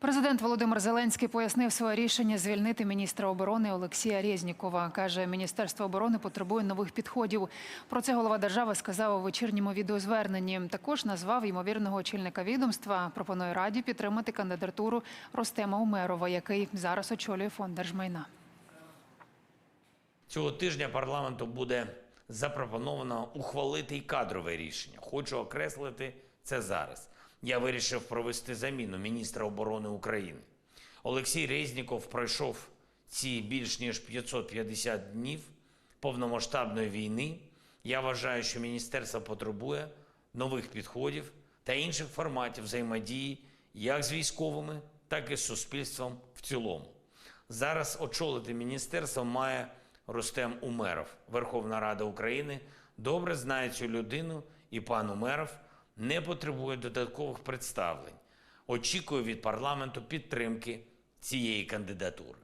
Президент Володимир Зеленський пояснив своє рішення звільнити міністра оборони Олексія Резнікова. Каже, міністерство оборони потребує нових підходів. Про це голова держави сказав у вечірньому відеозверненні. Також назвав ймовірного очільника відомства. Пропонує раді підтримати кандидатуру Ростема Умерова, який зараз очолює фонд держмайна. Цього тижня парламенту буде запропоновано ухвалити й кадрове рішення. Хочу окреслити це зараз. Я вирішив провести заміну міністра оборони України. Олексій Резніков пройшов ці більш ніж 550 днів повномасштабної війни. Я вважаю, що міністерство потребує нових підходів та інших форматів взаємодії як з військовими, так і з суспільством в цілому. Зараз очолити міністерство має Рустем Умеров. Верховна Рада України добре знає цю людину, і пан Умеров не потребує додаткових представлень. Очікую від парламенту підтримки цієї кандидатури.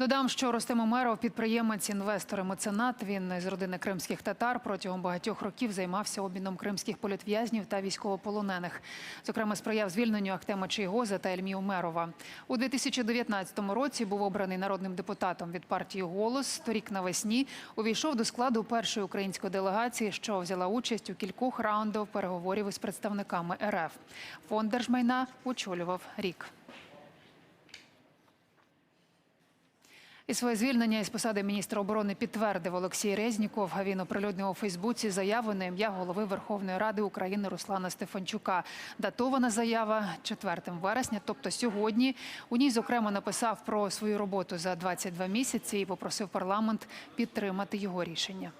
Додам, що Ростем Умеров – підприємець, інвестор і меценат. Він з родини кримських татар протягом багатьох років займався обміном кримських політв'язнів та військовополонених. Зокрема, сприяв звільненню Ахтема Чийгоза та Ельмі Умерова. У 2019 році був обраний народним депутатом від партії «Голос». Торік навесні увійшов до складу першої української делегації, що взяла участь у кількох раундах переговорів із представниками РФ. Фонд держмайна очолював рік. І своє звільнення із посади міністра оборони підтвердив Олексій Резніков. Він оприлюднив у Фейсбуці заяву на ім'я голови Верховної Ради України Руслана Стефанчука. Датована заява 4 вересня, тобто сьогодні. У ній зокрема написав про свою роботу за 22 місяці і попросив парламент підтримати його рішення.